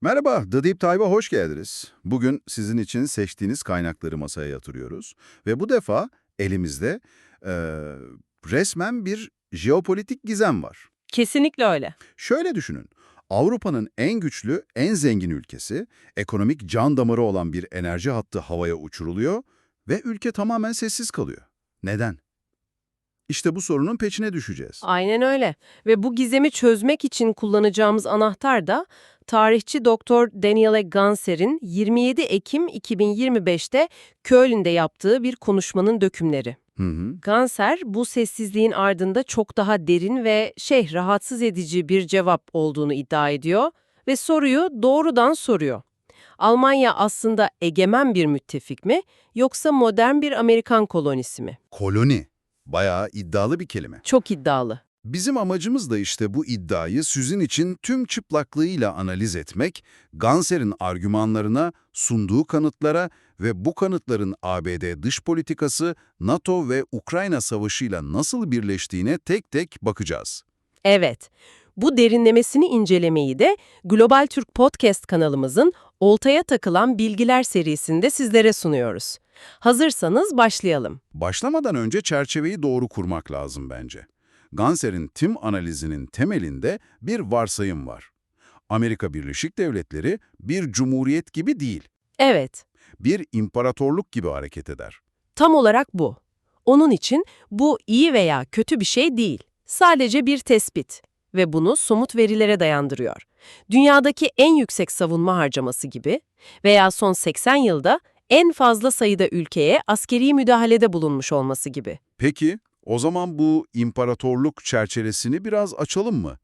Merhaba, The Deep Dive'a hoş geldiniz. Bugün sizin için seçtiğiniz kaynakları masaya yatırıyoruz. Ve bu defa elimizde eee, resmen bir jeopolitik gizem var. Kesinlikle öyle. Şöyle düşünün, Avrupa'nın en güçlü, en zengin ülkesi, ekonomik can damarı olan bir enerji hattı havaya uçuruluyor ve ülke tamamen sessiz kalıyor. Neden? İşte bu sorunun peçine düşeceğiz. Aynen öyle. Ve bu gizemi çözmek için kullanacağımız anahtar da tarihçi Doktor Daniele Ganser'in 27 Ekim 2025'te Köln'de yaptığı bir konuşmanın dökümleri. Hı hı. Ganser bu sessizliğin ardında çok daha derin ve şey rahatsız edici bir cevap olduğunu iddia ediyor ve soruyu doğrudan soruyor. Almanya aslında egemen bir müttefik mi yoksa modern bir Amerikan kolonisi mi? Koloni. Bayağı iddialı bir kelime. Çok iddialı. Bizim amacımız da işte bu iddiayı sizin için tüm çıplaklığıyla analiz etmek, Ganser'in argümanlarına, sunduğu kanıtlara ve bu kanıtların ABD dış politikası, NATO ve Ukrayna savaşıyla nasıl birleştiğine tek tek bakacağız. Evet, bu derinlemesini incelemeyi de Global Türk Podcast kanalımızın Oltaya Takılan Bilgiler serisinde sizlere sunuyoruz. Hazırsanız başlayalım. Başlamadan önce çerçeveyi doğru kurmak lazım bence. Ganser'in tüm analizinin temelinde bir varsayım var. Amerika Birleşik Devletleri bir cumhuriyet gibi değil, Evet, bir imparatorluk gibi hareket eder. tam olarak bu. Onun için bu iyi veya kötü bir şey değil. Sadece bir tespit ve bunu somut verilere dayandırıyor. Dünyadaki en yüksek savunma harcaması gibi veya son 80 yılda en fazla sayıda ülkeye askeri müdahalede bulunmuş olması gibi. Peki, o zaman bu imparatorluk çerçevesini biraz açalım mı?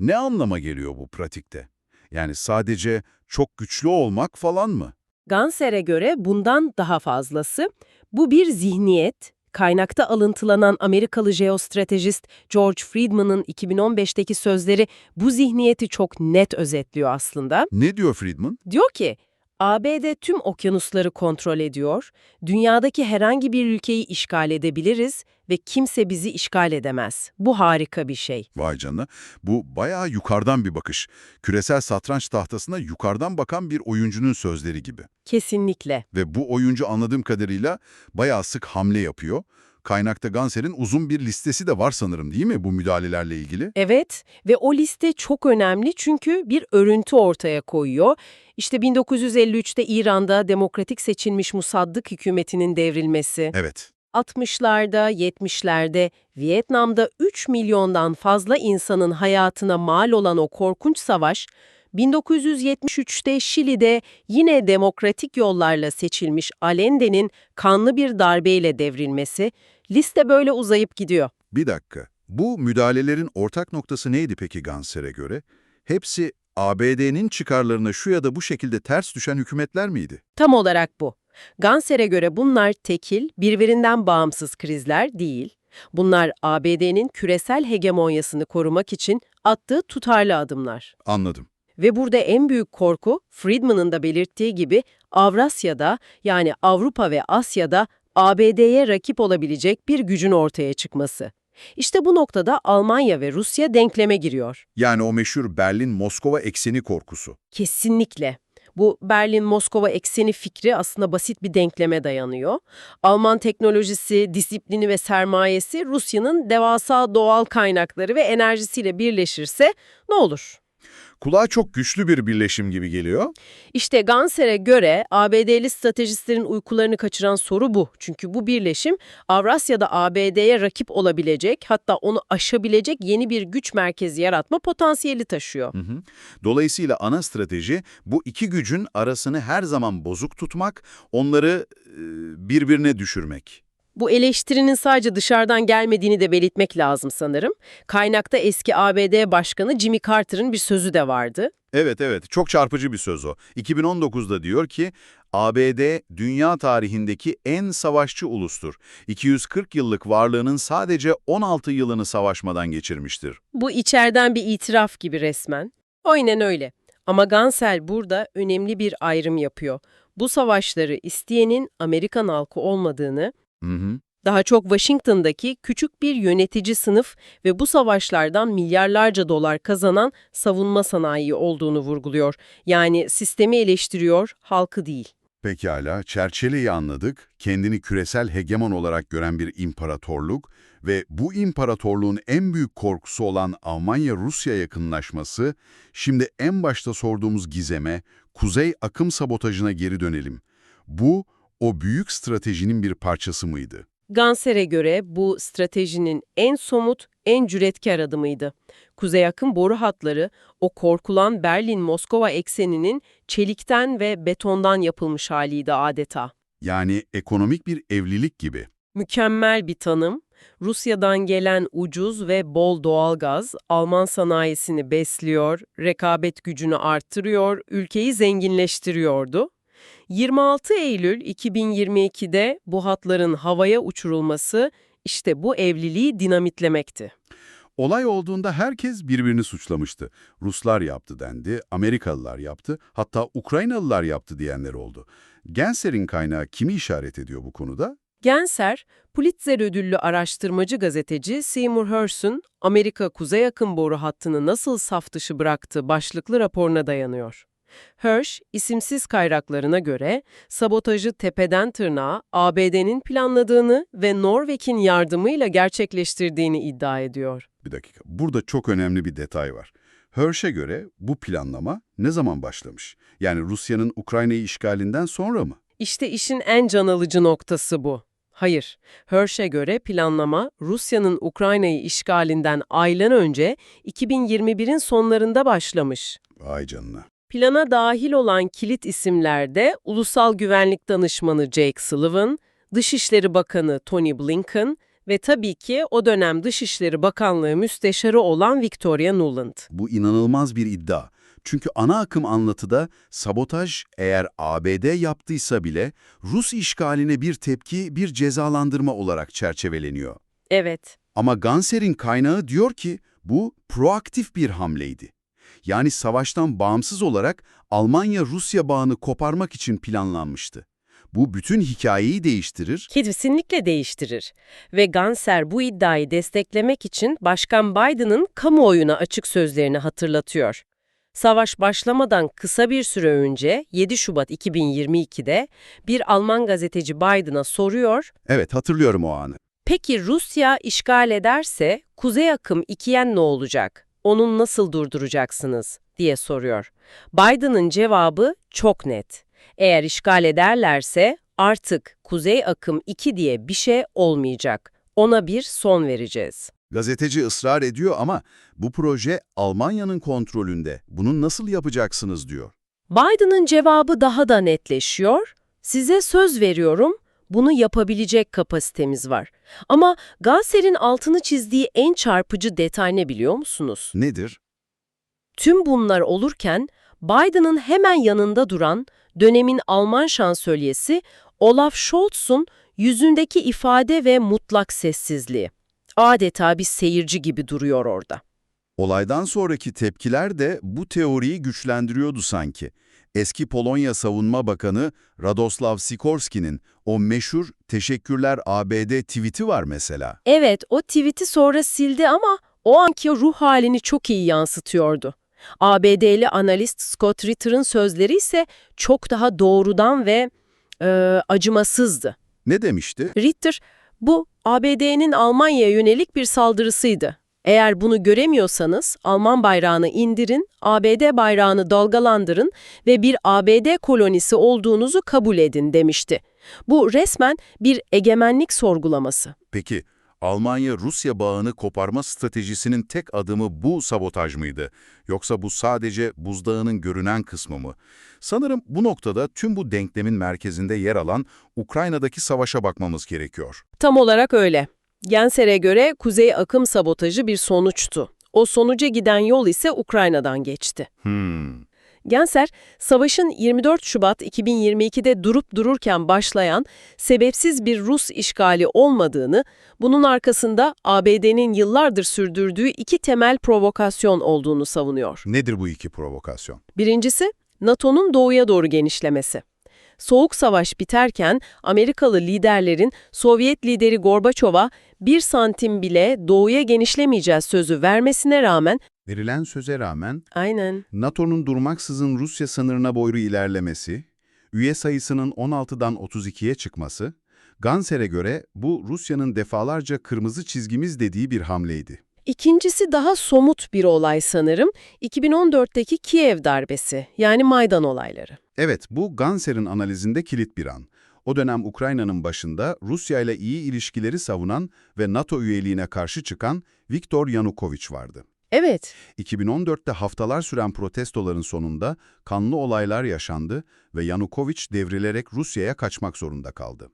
Ne anlama geliyor bu pratikte? Yani sadece çok güçlü olmak falan mı? Ganser'e göre bundan daha fazlası, bu bir zihniyet, kaynakta alıntılanan Amerikalı jeostratejist George Friedman'ın 2015'teki sözleri bu zihniyeti çok net özetliyor aslında. Ne diyor Friedman? Diyor ki, ABD tüm okyanusları kontrol ediyor, dünyadaki herhangi bir ülkeyi işgal edebiliriz ve kimse bizi işgal edemez. Bu harika bir şey. Vay canına, bu bayağı yukarıdan bir bakış. Küresel satranç tahtasına yukarıdan bakan bir oyuncunun sözleri gibi. Kesinlikle. Ve bu oyuncu anladığım kadarıyla bayağı sık hamle yapıyor. Kaynakta Ganser'in uzun bir listesi de var sanırım değil mi bu müdahalelerle ilgili? Evet ve o liste çok önemli çünkü bir örüntü ortaya koyuyor. İşte 1953'te İran'da demokratik seçilmiş Musaddık hükümetinin devrilmesi, Evet. 60'larda, 70'lerde Vietnam'da 3 milyondan fazla insanın hayatına mal olan o korkunç savaş, 1973'te Şili'de yine demokratik yollarla seçilmiş Allende'nin kanlı bir darbeyle devrilmesi, liste böyle uzayıp gidiyor. Bir dakika. Bu müdahalelerin ortak noktası neydi peki Ganser'e göre? Hepsi ABD'nin çıkarlarına şu ya da bu şekilde ters düşen hükümetler miydi? Tam olarak bu. Ganser'e göre bunlar tekil, birbirinden bağımsız krizler değil. Bunlar ABD'nin küresel hegemonyasını korumak için attığı tutarlı adımlar. Anladım. Ve burada en büyük korku, Friedman'ın da belirttiği gibi Avrasya'da yani Avrupa ve Asya'da ABD'ye rakip olabilecek bir gücün ortaya çıkması. İşte bu noktada Almanya ve Rusya denkleme giriyor. Yani o meşhur Berlin-Moskova ekseni korkusu. Kesinlikle. Bu Berlin-Moskova ekseni fikri aslında basit bir denkleme dayanıyor. Alman teknolojisi, disiplini ve sermayesi Rusya'nın devasa doğal kaynakları ve enerjisiyle birleşirse ne olur? Kulağa çok güçlü bir birleşim gibi geliyor. İşte Ganser'e göre ABD'li stratejistlerin uykularını kaçıran soru bu. Çünkü bu birleşim Avrasya'da ABD'ye rakip olabilecek, hatta onu aşabilecek yeni bir güç merkezi yaratma potansiyeli taşıyor. Hı hı. Dolayısıyla ana strateji bu iki gücün arasını her zaman bozuk tutmak, onları birbirine düşürmek. Bu eleştirinin sadece dışarıdan gelmediğini de belirtmek lazım sanırım. Kaynakta eski ABD Başkanı Jimmy Carter'ın bir sözü de vardı. Evet evet çok çarpıcı bir söz o. 2019'da diyor ki ABD dünya tarihindeki en savaşçı ulustur. 240 yıllık varlığının sadece 16 yılını savaşmadan geçirmiştir. Bu içeriden bir itiraf gibi resmen. Aynen öyle. Ama Gansel burada önemli bir ayrım yapıyor. Bu savaşları isteyenin Amerikan halkı olmadığını, Hı hı. Daha çok Washington'daki küçük bir yönetici sınıf ve bu savaşlardan milyarlarca dolar kazanan savunma sanayi olduğunu vurguluyor. Yani sistemi eleştiriyor, halkı değil. Pekala, Çerçele'yi anladık. Kendini küresel hegemon olarak gören bir imparatorluk ve bu imparatorluğun en büyük korkusu olan Almanya-Rusya yakınlaşması, şimdi en başta sorduğumuz gizeme, kuzey akım sabotajına geri dönelim. Bu, o büyük stratejinin bir parçası mıydı? Ganser'e göre bu stratejinin en somut, en cüretkar adımıydı. Kuzey akım boru hatları, o korkulan Berlin-Moskova ekseninin çelikten ve betondan yapılmış haliydi adeta. Yani ekonomik bir evlilik gibi. Mükemmel bir tanım. Rusya'dan gelen ucuz ve bol doğalgaz Alman sanayisini besliyor, rekabet gücünü arttırıyor, ülkeyi zenginleştiriyordu. 26 Eylül 2022'de bu hatların havaya uçurulması işte bu evliliği dinamitlemekti. Olay olduğunda herkes birbirini suçlamıştı. Ruslar yaptı dendi, Amerikalılar yaptı, hatta Ukraynalılar yaptı diyenler oldu. Genser'in kaynağı kimi işaret ediyor bu konuda? Genser, Pulitzer ödüllü araştırmacı gazeteci Seymour Hersh'ün Amerika Kuzey Akım boru hattını nasıl saf dışı bıraktı başlıklı raporuna dayanıyor. Hersh, isimsiz kaynaklarına göre sabotajı tepeden tırnağa ABD'nin planladığını ve Norveç'in yardımıyla gerçekleştirdiğini iddia ediyor. Bir dakika, burada çok önemli bir detay var. Hersh'e göre bu planlama ne zaman başlamış? Yani Rusya'nın Ukrayna'yı işgalinden sonra mı? İşte işin en can alıcı noktası bu. Hayır, Hersh'e göre planlama Rusya'nın Ukrayna'yı işgalinden aylar önce 2021'in sonlarında başlamış. Vay canına. Plana dahil olan kilit isimlerde Ulusal Güvenlik Danışmanı Jake Sullivan, Dışişleri Bakanı Tony Blinken ve tabii ki o dönem Dışişleri Bakanlığı Müsteşarı olan Victoria Nuland. Bu inanılmaz bir iddia. Çünkü ana akım anlatıda sabotaj eğer ABD yaptıysa bile Rus işgaline bir tepki, bir cezalandırma olarak çerçeveleniyor. Evet, Ama Ganser'in kaynağı diyor ki bu proaktif bir hamleydi. Yani savaştan bağımsız olarak Almanya-Rusya bağını koparmak için planlanmıştı. Bu bütün hikayeyi değiştirir. kesinlikle değiştirir. Ve Ganser bu iddiayı desteklemek için Başkan Biden'ın kamuoyuna açık sözlerini hatırlatıyor. Savaş başlamadan kısa bir süre önce 7 Şubat 2022'de bir Alman gazeteci Biden'a soruyor, Evet hatırlıyorum o anı. Peki Rusya işgal ederse Kuzey Akım ikiyen ne olacak? Onu nasıl durduracaksınız? diye soruyor. Biden'ın cevabı çok net. Eğer işgal ederlerse artık Kuzey Akım 2 diye bir şey olmayacak. Ona bir son vereceğiz. Gazeteci ısrar ediyor ama bu proje Almanya'nın kontrolünde. Bunu nasıl yapacaksınız diyor. Biden'ın cevabı daha da netleşiyor. Size söz veriyorum, bunu yapabilecek kapasitemiz var. Ama Ganser'in altını çizdiği en çarpıcı detay ne biliyor musunuz? Nedir? Tüm bunlar olurken Biden'ın hemen yanında duran dönemin Alman şansölyesi Olaf Scholz'un yüzündeki ifade ve mutlak sessizliği. Adeta bir seyirci gibi duruyor orada. Olaydan sonraki tepkiler de bu teoriyi güçlendiriyordu sanki. Eski Polonya Savunma Bakanı Radoslav Sikorski'nin o meşhur "Teşekkürler ABD" tweet'i var mesela. Evet, o tweet'i sonra sildi ama o anki ruh halini çok iyi yansıtıyordu. ABD'li analist Scott Ritter'ın sözleri ise çok daha doğrudan ve e, acımasızdı. Ne demişti? Ritter, bu ABD'nin Almanya'ya yönelik bir saldırısıydı. Eğer bunu göremiyorsanız Alman bayrağını indirin, ABD bayrağını dalgalandırın ve bir ABD kolonisi olduğunuzu kabul edin demişti. Bu resmen bir egemenlik sorgulaması. Peki, Almanya-Rusya bağını koparma stratejisinin tek adımı bu sabotaj mıydı? Yoksa bu sadece buzdağının görünen kısmı mı? Sanırım bu noktada tüm bu denklemin merkezinde yer alan Ukrayna'daki savaşa bakmamız gerekiyor. Tam olarak öyle. Genser'e göre kuzey akım sabotajı bir sonuçtu. O sonuca giden yol ise Ukrayna'dan geçti. Hmm. Genser, savaşın 24 Şubat 2022'de durup dururken başlayan sebepsiz bir Rus işgali olmadığını, bunun arkasında ABD'nin yıllardır sürdürdüğü iki temel provokasyon olduğunu savunuyor. Nedir bu iki provokasyon? Birincisi, NATO'nun doğuya doğru genişlemesi. Soğuk Savaş biterken Amerikalı liderlerin Sovyet lideri Gorbaçov'a bir santim bile doğuya genişlemeyeceğiz sözü vermesine rağmen Verilen söze rağmen aynen NATO'nun durmaksızın Rusya sınırına doğru ilerlemesi, üye sayısının 16'dan 32'ye çıkması, Ganser'e göre bu Rusya'nın defalarca kırmızı çizgimiz dediği bir hamleydi. İkincisi daha somut bir olay sanırım. 2014'teki Kiev darbesi yani Maydan olayları. Evet, bu Ganser'in analizinde kilit bir an. O dönem Ukrayna'nın başında Rusya ile iyi ilişkileri savunan ve NATO üyeliğine karşı çıkan Viktor Yanukovych vardı. Evet, 2014'te haftalar süren protestoların sonunda kanlı olaylar yaşandı ve Yanukovych devrilerek Rusya'ya kaçmak zorunda kaldı.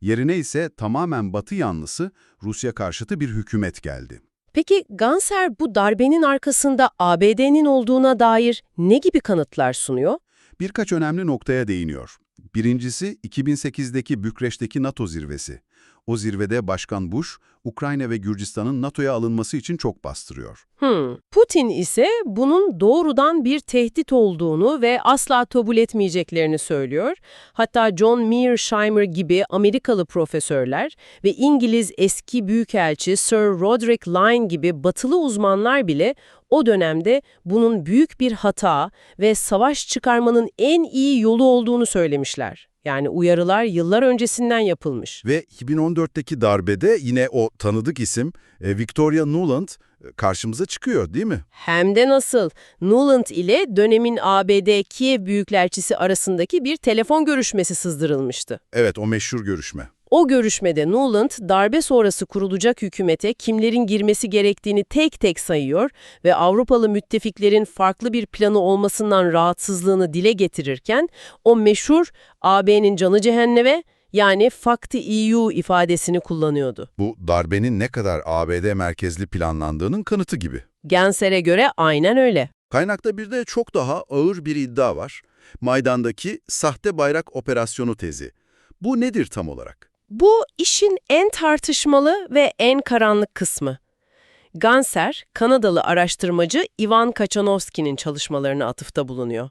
Yerine ise tamamen Batı yanlısı Rusya karşıtı bir hükümet geldi. Peki Ganser bu darbenin arkasında ABD'nin olduğuna dair ne gibi kanıtlar sunuyor? Birkaç önemli noktaya değiniyor. Birincisi 2008'deki Bükreş'teki NATO zirvesi. O zirvede Başkan Bush, Ukrayna ve Gürcistan'ın NATO'ya alınması için çok bastırıyor. Hmm. Putin ise bunun doğrudan bir tehdit olduğunu ve asla kabul etmeyeceklerini söylüyor. Hatta John Mearsheimer gibi Amerikalı profesörler ve İngiliz eski büyükelçi Sir Roderick Lyne gibi batılı uzmanlar bile o dönemde bunun büyük bir hata ve savaş çıkarmanın en iyi yolu olduğunu söylemişler. Yani uyarılar yıllar öncesinden yapılmış. Ve 2014'teki darbede yine o tanıdık isim e, Victoria Nuland e, karşımıza çıkıyor değil mi? Hem de nasıl? Nuland ile dönemin ABD Kiev Büyükelçisi arasındaki bir telefon görüşmesi sızdırılmıştı. Evet o meşhur görüşme. O görüşmede Nuland, darbe sonrası kurulacak hükümete kimlerin girmesi gerektiğini tek tek sayıyor ve Avrupalı müttefiklerin farklı bir planı olmasından rahatsızlığını dile getirirken, o meşhur AB'nin canı cehenneme yani Fuck the EU ifadesini kullanıyordu. Bu darbenin ne kadar ABD merkezli planlandığının kanıtı gibi. Genser'e göre aynen öyle. Kaynakta bir de çok daha ağır bir iddia var. Maydan'daki sahte bayrak operasyonu tezi. Bu nedir tam olarak? Bu işin en tartışmalı ve en karanlık kısmı. Ganser, Kanadalı araştırmacı Ivan Kachanovski'nin çalışmalarına atıfta bulunuyor.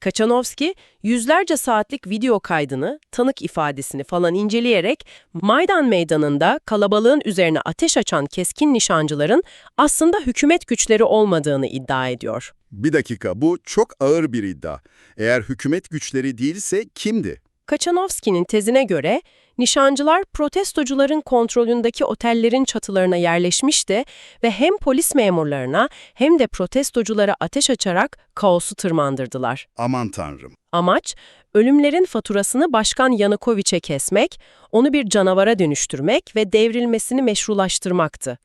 Kachanovski, yüzlerce saatlik video kaydını, tanık ifadesini falan inceleyerek Maydan Meydanı'nda kalabalığın üzerine ateş açan keskin nişancıların aslında hükümet güçleri olmadığını iddia ediyor. Bir dakika, bu çok ağır bir iddia. Eğer hükümet güçleri değilse kimdi? Kaçanovski'nin tezine göre nişancılar protestocuların kontrolündeki otellerin çatılarına yerleşmişti ve hem polis memurlarına hem de protestoculara ateş açarak kaosu tırmandırdılar. Aman tanrım. Amaç, ölümlerin faturasını Başkan Yanukovych'e kesmek, onu bir canavara dönüştürmek ve devrilmesini meşrulaştırmaktı.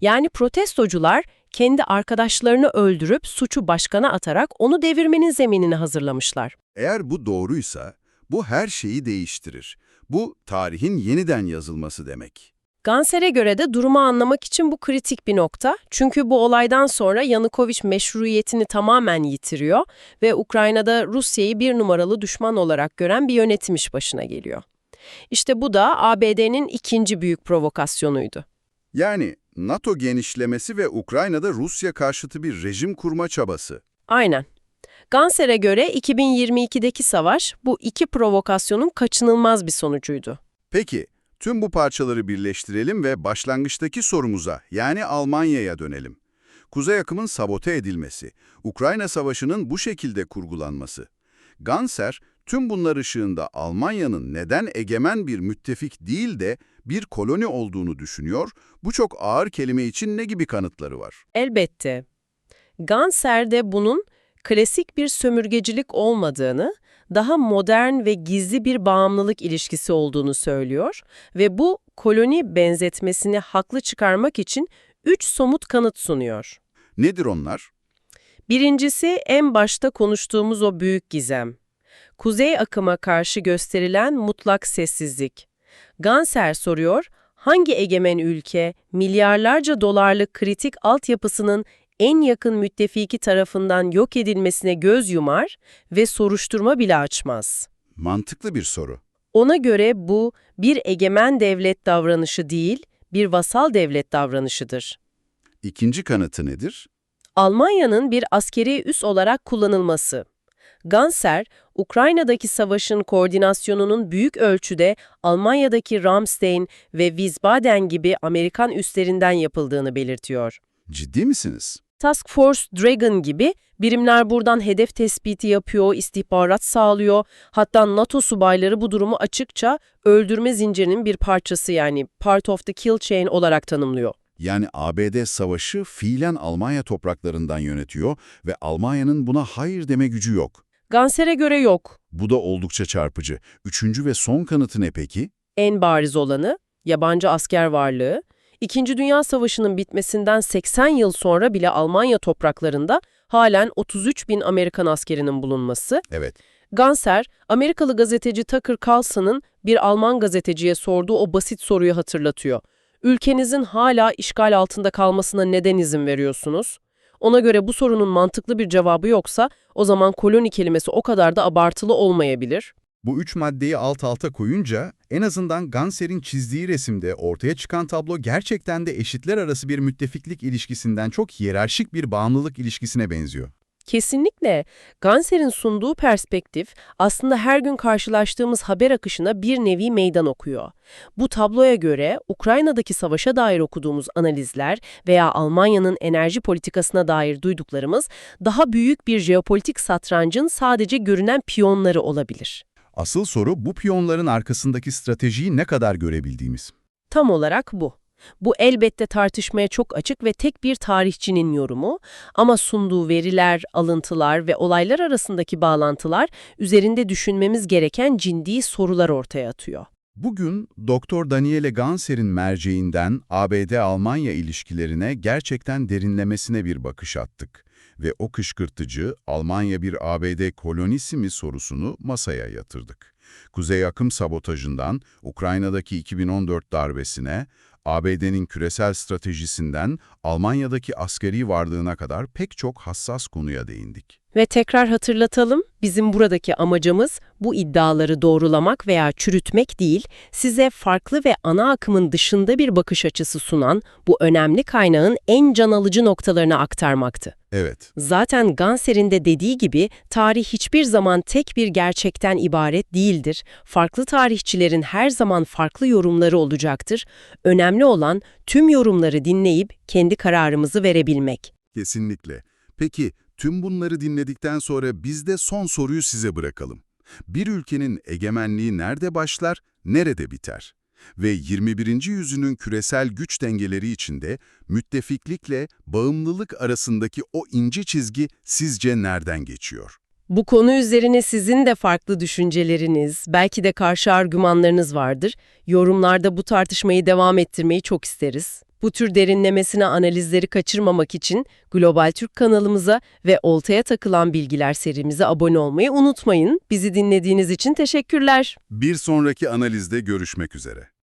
Yani protestocular kendi arkadaşlarını öldürüp suçu başkana atarak onu devirmenin zeminini hazırlamışlar. Eğer bu doğruysa, bu her şeyi değiştirir. Bu, tarihin yeniden yazılması demek. Ganser'e göre de durumu anlamak için bu kritik bir nokta. Çünkü bu olaydan sonra Yanukovych meşruiyetini tamamen yitiriyor ve Ukrayna'da Rusya'yı bir numaralı düşman olarak gören bir yönetim iş başına geliyor. İşte bu da ABD'nin ikinci büyük provokasyonuydu. Yani NATO genişlemesi ve Ukrayna'da Rusya karşıtı bir rejim kurma çabası. Aynen. Ganser'e göre 2022'deki savaş bu iki provokasyonun kaçınılmaz bir sonucuydu. Peki, tüm bu parçaları birleştirelim ve başlangıçtaki sorumuza, yani Almanya'ya dönelim. Kuzey akımın sabote edilmesi, Ukrayna Savaşı'nın bu şekilde kurgulanması. Ganser, tüm bunlar ışığında Almanya'nın neden egemen bir müttefik değil de bir koloni olduğunu düşünüyor, bu çok ağır kelime için ne gibi kanıtları var? Elbette. Ganser'de bunun klasik bir sömürgecilik olmadığını, daha modern ve gizli bir bağımlılık ilişkisi olduğunu söylüyor ve bu koloni benzetmesini haklı çıkarmak için üç somut kanıt sunuyor. Nedir onlar? Birincisi en başta konuştuğumuz o büyük gizem. Kuzey akıma karşı gösterilen mutlak sessizlik. Ganser soruyor, hangi egemen ülke milyarlarca dolarlık kritik altyapısının en yakın müttefiki tarafından yok edilmesine göz yumar ve soruşturma bile açmaz. Mantıklı bir soru. Ona göre bu bir egemen devlet davranışı değil, bir vasal devlet davranışıdır. İkinci kanıtı nedir? Almanya'nın bir askeri üs olarak kullanılması. Ganser, Ukrayna'daki savaşın koordinasyonunun büyük ölçüde Almanya'daki Ramstein ve Wiesbaden gibi Amerikan üslerinden yapıldığını belirtiyor. Ciddi misiniz? Task Force Dragon gibi birimler buradan hedef tespiti yapıyor, istihbarat sağlıyor. Hatta NATO subayları bu durumu açıkça öldürme zincirinin bir parçası yani part of the kill chain olarak tanımlıyor. Yani ABD savaşı fiilen Almanya topraklarından yönetiyor ve Almanya'nın buna hayır deme gücü yok. Ganser'e göre yok. Bu da oldukça çarpıcı. Üçüncü ve son kanıtı ne peki? En bariz olanı yabancı asker varlığı. İkinci Dünya Savaşı'nın bitmesinden 80 yıl sonra bile Almanya topraklarında halen 33 bin Amerikan askerinin bulunması. Evet. Ganser, Amerikalı gazeteci Tucker Carlson'ın bir Alman gazeteciye sorduğu o basit soruyu hatırlatıyor. Ülkenizin hala işgal altında kalmasına neden izin veriyorsunuz? Ona göre bu sorunun mantıklı bir cevabı yoksa o zaman koloni kelimesi o kadar da abartılı olmayabilir. Bu üç maddeyi alt alta koyunca en azından Ganser'in çizdiği resimde ortaya çıkan tablo gerçekten de eşitler arası bir müttefiklik ilişkisinden çok hiyerarşik bir bağımlılık ilişkisine benziyor. Kesinlikle. Ganser'in sunduğu perspektif aslında her gün karşılaştığımız haber akışına bir nevi meydan okuyor. Bu tabloya göre Ukrayna'daki savaşa dair okuduğumuz analizler veya Almanya'nın enerji politikasına dair duyduklarımız daha büyük bir jeopolitik satrancın sadece görünen piyonları olabilir. Asıl soru bu piyonların arkasındaki stratejiyi ne kadar görebildiğimiz. Tam olarak bu. Bu elbette tartışmaya çok açık ve tek bir tarihçinin yorumu ama sunduğu veriler, alıntılar ve olaylar arasındaki bağlantılar üzerinde düşünmemiz gereken ciddi sorular ortaya atıyor. Bugün Doktor Daniele Ganser'in merceğinden ABD-Almanya ilişkilerine gerçekten derinlemesine bir bakış attık. Ve o kışkırtıcı Almanya bir ABD kolonisi mi sorusunu masaya yatırdık. Kuzey akım sabotajından Ukrayna'daki 2014 darbesine, ABD'nin küresel stratejisinden Almanya'daki askeri varlığına kadar pek çok hassas konuya değindik. Ve tekrar hatırlatalım, bizim buradaki amacımız bu iddiaları doğrulamak veya çürütmek değil, size farklı ve ana akımın dışında bir bakış açısı sunan bu önemli kaynağın en can alıcı noktalarını aktarmaktı. Evet, Zaten Ganser'in de dediği gibi tarih hiçbir zaman tek bir gerçekten ibaret değildir. Farklı tarihçilerin her zaman farklı yorumları olacaktır. Önemli olan tüm yorumları dinleyip kendi kararımızı verebilmek. Kesinlikle. Peki tüm bunları dinledikten sonra biz de son soruyu size bırakalım. Bir ülkenin egemenliği nerede başlar, nerede biter? Ve 21. yüzyılın küresel güç dengeleri içinde müttefiklikle bağımlılık arasındaki o ince çizgi sizce nereden geçiyor? Bu konu üzerine sizin de farklı düşünceleriniz, belki de karşı argümanlarınız vardır. Yorumlarda bu tartışmayı devam ettirmeyi çok isteriz. Bu tür derinlemesine analizleri kaçırmamak için Global Türk kanalımıza ve Oltaya Takılan Bilgiler serimize abone olmayı unutmayın. Bizi dinlediğiniz için teşekkürler. Bir sonraki analizde görüşmek üzere.